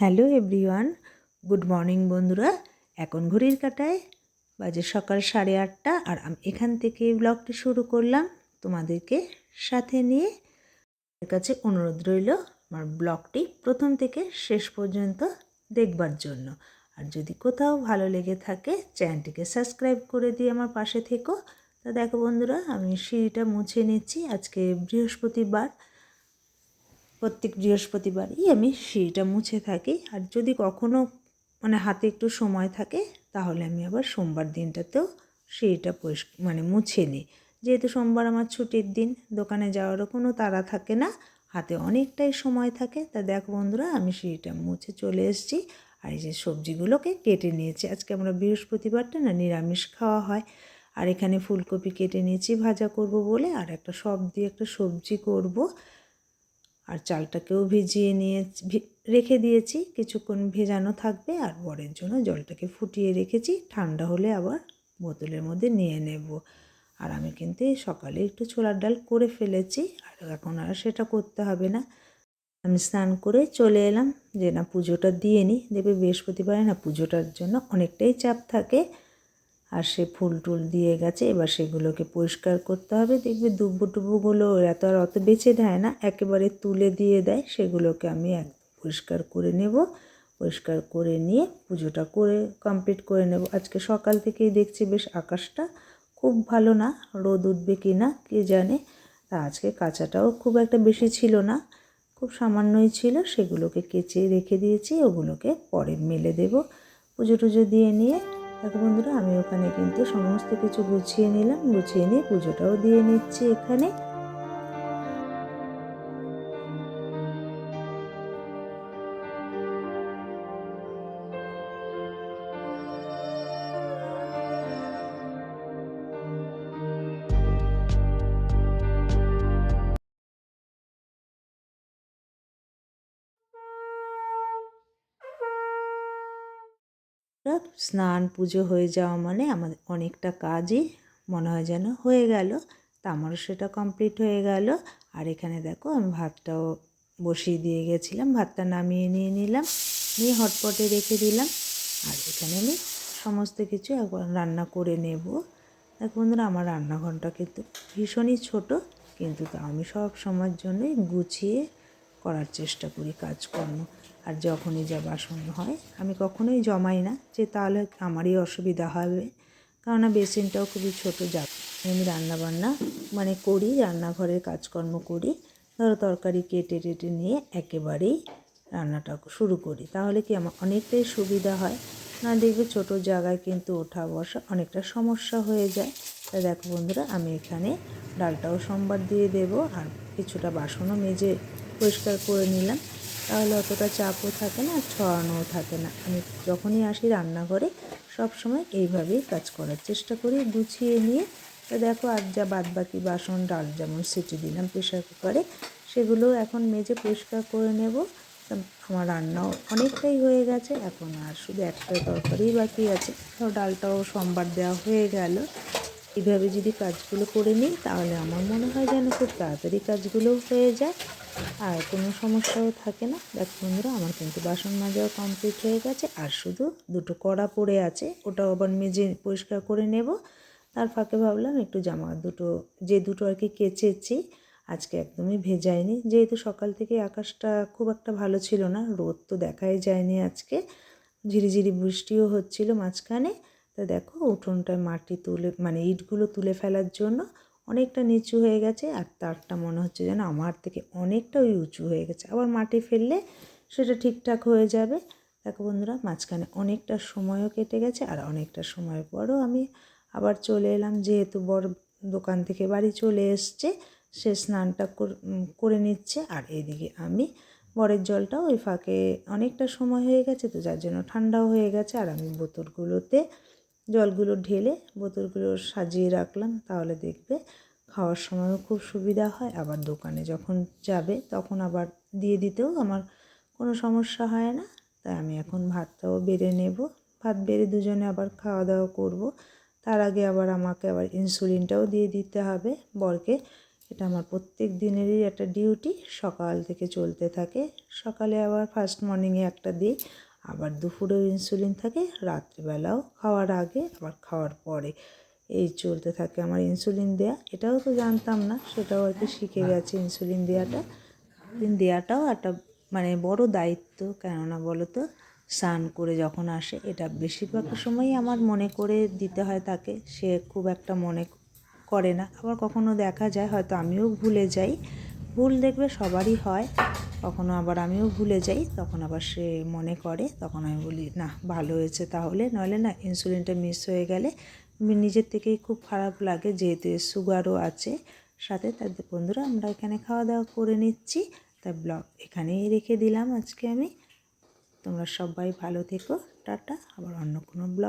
Hello everyone, good morning বন্ধুরা। এখন ঘড়ির কাটায় বাজে সকাল সাড়ে আটটা আর আমি, এখান থেকে ব্লগটি শুরু করলাম তোমাদেরকে সাথে নিয়ে। এর কাছে অনুরোধ রইল আমার ব্লগটি প্রথম থেকে শেষ পর্যন্ত দেখবার জন্য। আর যদি কোথাও ভালো লেগে থাকে, চ্যানেলটিকে সাবস্ক্রাইব করে দিয়ে আমার পাশে থেকো। তা দেখো বন্ধুরা, আমি সিঁড়িটা মুছে নিচ্ছি। আজকে বৃহস্পতিবার প্রত্যেক বৃহস্পতিবারই আমি সিঁড়িটা মুছে থাকি। আর যদি কখনও মানে হাতে একটু সময় থাকে, তাহলে আমি আবার সোমবার দিনটাতেও সিঁড়িটা পরিষ্ মানে মুছে নিই। যেহেতু সোমবার আমার ছুটির দিন, দোকানে যাওয়ারও কোনো তাড়া থাকে না, হাতে অনেকটাই সময় থাকে, তা দেখো বন্ধুরা, আমি সিঁড়িটা মুছে চলে এসেছি। আর এই যে সবজিগুলোকে কেটে নিয়েছি, আজকে আমরা বৃহস্পতিবারটা না নিরামিষ খাওয়া হয়। আর এখানে ফুলকপি কেটে নিয়েছি, ভাজা করব বলে, আর একটা সব দিয়ে একটা সবজি করব। আর চালটাকেও ভিজিয়ে নিয়ে রেখে দিয়েছি। কিছুক্ষণ ভেজানো থাকবে আর বরের জন্য জলটাকে ফুটিয়ে রেখেছি। ঠান্ডা হলে আবার বোতলের মধ্যে নিয়ে নেব। আর আমি কিন্তু সকালে একটু ছোলার ডাল করে ফেলেছি, আর এখন আর সেটা করতে হবে না। আমি স্নান করে চলে এলাম। যে না পুজোটা দিয়ে নিই। দেখবে বৃহস্পতিবারে না পুজোটার জন্য অনেকটাই চাপ থাকে। আর সে ফুল টুল দিয়ে গেছে, এবার সেগুলোকে পরিষ্কার করতে হবে। দেখবে দুব্বু টুব্বুগুলো ওরা তো আর অত বেছে দেয় না, একেবারে তুলে দিয়ে দেয়। সেগুলোকে আমি এক পরিষ্কার করে নেব। পরিষ্কার করে নিয়ে পুজোটা করে কমপ্লিট করে নেব। আজকে সকাল থেকেই দেখছি বেশ আকাশটা খুব ভালো না, রোদ উঠবে কি না, কে জানে? তা আজকে কাঁচাটাও খুব একটা বেশি ছিল না, খুব সামান্যই ছিল। সেগুলোকে কেচে রেখে দিয়েছি, ওগুলোকে পরে মেলে দেব। পুজো টুজো দিয়ে নিয়ে দেখো বন্ধুরা, আমি ওখানে কিন্তু সমস্ত কিছু গুছিয়ে নিলাম, গুছিয়ে নিয়ে পুজোটাও দিয়ে নিচ্ছি এখানে। স্নান পুজো হয়ে যাওয়া মানে আমাদের অনেকটা কাজই মনে হয় যেন হয়ে গেল। তা আমারও সেটা কমপ্লিট হয়ে গেল। আর এখানে দেখো আমি ভাতটাও বসিয়ে দিয়ে গেছিলাম, ভাতটা নামিয়ে নিয়ে নিলাম, নিয়ে হটপটে রেখে দিলাম। আর এখানে আমি সমস্ত কিছু একবার রান্না করে নেব। দেখো বন্ধুরা, আমার রান্নাঘরটা কিন্তু ভীষণই ছোট, কিন্তু তা আমি সব সময়ের জন্যই গুছিয়ে করার চেষ্টা করি কাজকর্ম। আর যখনই যা বাসন হয়, আমি কখনোই জমাই না যে তাহলে আমারই অসুবিধা হবে। কেননা বেসিনটাও খুবই ছোটো যা আমি রান্নাবান্না মানে করি, রান্নাঘরের কাজকর্ম করি। ধরো তরকারি কেটে টেটে নিয়ে একেবারেই রান্নাটা শুরু করি। তাহলে কি আমার অনেকটাই সুবিধা হয়? না দেখবে ছোটো জায়গায় কিন্তু ওঠা বসা অনেকটা সমস্যা হয়ে যায়। তা দেখো বন্ধুরা, আমি এখানে ডালটাও সোমবার দিয়ে দেব আর কিছুটা বাসনও মেজে পরিষ্কার করে নিলাম, তাহলে অতটা চাপও থাকে না আর ছড়ানোও থাকে না। আমি যখনই আসি রান্নাঘরে, সব সময় এইভাবেই কাজ করার চেষ্টা করি, গুছিয়ে নিয়ে। তো দেখো, আর যা বাদ বাকি বাসন, ডাল যেমন সিটি দিলাম প্রেশার কুকারে, সেগুলো এখন মেজে পরিষ্কার করে নেব। আমার রান্নাও অনেকটাই হয়ে গেছে, এখন আর শুধু একটা তরকারিই বাকি আছে। তো ডালটাও সোমবার দেওয়া হয়ে গেল। এইভাবে যদি কাজগুলো করে নিই, তাহলে আমার মনে হয় যেন খুব তাড়াতাড়ি কাজগুলো হয়ে যায়। আর কোনো সমস্যাও থাকে না। দেখ বন্ধুরা, আমার কিন্তু বাসন মাজাও কমপ্লিট হয়ে গেছে। আর শুধু দুটো কড়া পড়ে আছে, ওটাও আবার মেজে পরিষ্কার করে নেব। তার ফাঁকে ভাবলাম একটু জামা দুটো, যে দুটো আর কি কেচেছি, আজকে একদমই ভেজায়নি। যেহেতু সকাল থেকে আকাশটা খুব একটা ভালো ছিল না, রোদ তো দেখাই যায়নি আজকে। ঝিরিঝিরি বৃষ্টিও হচ্ছিল মাঝখানে। তা দেখো উঠোনটায় মাটি তুলে মানে ইটগুলো তুলে ফেলার জন্য অনেকটা নিচু হয়ে গেছে আর তারটা মনে হচ্ছে যেন আমার থেকে অনেকটা ওই উঁচু হয়ে গেছে। আবার মাটি ফেললে সেটা ঠিকঠাক হয়ে যাবে। দেখো বন্ধুরা, মাঝখানে অনেকটা সময়ও কেটে গেছে আর অনেকটা সময় পরও আমি আবার চলে এলাম। যেহেতু বড় দোকান থেকে বাড়ি চলে এসছে, সে স্নানটা করে নিচ্ছে আর এদিকে আমি বরের জলটা ওই ফাঁকে অনেকটা সময় হয়ে গেছে তো যার জন্য ঠান্ডাও হয়ে গেছে আর আমি বোতলগুলোতে জলগুলো ঢেলে বোতলগুলো সাজিয়ে রাখলাম, তাহলে দেখবে খাওয়ার সময়ও খুব সুবিধা হয়। আবার দোকানে যখন যাবে তখন আবার দিয়ে দিতেও আমার কোনো সমস্যা হয় না। তাই আমি এখন ভাতটাও বেড়ে নেব। ভাত বেড়ে দুজনে আবার খাওয়া দাওয়া করব। তার আগে আবার আমাকে আবার ইনসুলিনটাও দিয়ে দিতে হবে। বরকে এটা আমার প্রত্যেক দিনেরই একটা ডিউটি, সকাল থেকে চলতে থাকে। সকালে আবার ফার্স্ট মর্নিংয়ে একটা দিই। আবার দুপুরেও ইনসুলিন থাকে রাত্রিবেলাও খাওয়ার আগে আবার খাওয়ার পরে। এই চলতে থাকে আমার ইনসুলিন দেয়া। এটাও তো জানতাম না সেটাও আর কি শিখে গেছে ইনসুলিন দেওয়াটা ইনসুলিন দেওয়াটাও একটা মানে বড় দায়িত্ব কেননা বলো তো স্নান করে যখন আসে এটা বেশিরভাগ সময়ই আমার মনে করে দিতে হয় তাকে। সে খুব একটা মনে করে না। আবার কখনো দেখা যায় হয়তো আমিও ভুলে যাই। ভুল দেখবে সবারই হয়। কখনো আবার আমিও ভুলে যাই, তখন আবার সে মনে করে, তখন আমি বলি, না, ভালো হয়েছে তাহলে। নইলে না ইনসুলিনটা মিস হয়ে গেলে নিজের থেকেই খুব খারাপ লাগে, যেহেতু সুগারও আছে। সাথে তাদের বন্ধুরা, আমরা এখানে খাওয়া দাওয়া করে নিচ্ছি। তা ব্লগ এখানেই রেখে দিলাম আজকে আমি। তোমরা সবাই ভালো থেকো। টাটা। আবার অন্য কোনো ব্লগ